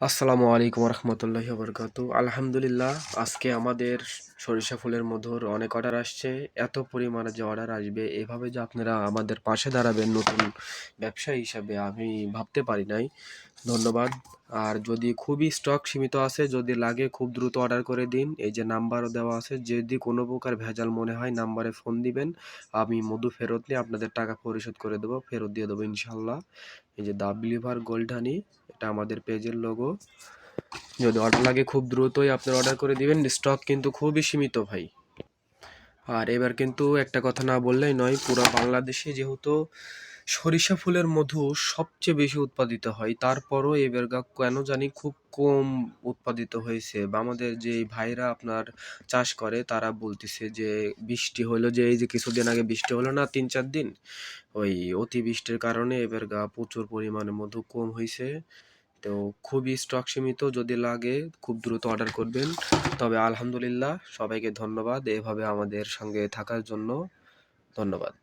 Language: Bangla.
আসসালামু আলাইকুম রহমতুল্লাহ বরকাত আলহামদুলিল্লাহ আজকে আমাদের সরিষা ফুলের মধুর অনেক অর্ডার আসছে। এত পরিমাণে যে অর্ডার আসবে, এভাবে যে আপনারা আমাদের পাশে দাঁড়াবেন নতুন ব্যবসায়ী হিসাবে, আমি ভাবতে পারি নাই। ধন্যবাদ। আর যদি খুবই স্টক সীমিত আছে, যদি লাগে খুব দ্রুত অর্ডার করে দিন। এই যে নাম্বারও দেওয়া আছে, যদি কোনো প্রকার ভেজাল মনে হয়, নাম্বারে ফোন দিবেন। আমি মধু ফেরত নিয়ে আপনাদের টাকা পরিশোধ করে দেবো, ফেরত দিয়ে দেবো ইনশাল্লাহ। এই যে দা বিলিভার গোল্ড হানি এটা আমাদের পেজের লোগো যদি অর্ডার লাগে খুব দ্রুতই আপনি অর্ডার করে দিবেন। স্টক কিন্তু খুবই সীমিত ভাই। আর এবার কিন্তু একটা কথা না বললেই নয়, পুরো বাংলাদেশে যেহেতু সরিষা ফুলের মধু সবচেয়ে বেশি উৎপাদিত হয়, তারপরও এবার কেন জানি খুব কম উৎপাদিত হয়েছে। বা আমাদের যে ভাইরা আপনার চাষ করে, তারা বলতেছে যে বৃষ্টি হলো যে, এই যে কিছুদিন আগে বৃষ্টি হলো না, তিন চার দিন, ওই অতিবৃষ্টির কারণে এবার গা প্রচুর পরিমাণে মধু কম হয়েছে। তো খুবই স্টক সীমিত, যদি লাগে খুব দ্রুত অর্ডার করবেন। তবে আলহামদুলিল্লাহ সবাইকে ধন্যবাদ, এভাবে আমাদের সঙ্গে থাকার জন্য ধন্যবাদ।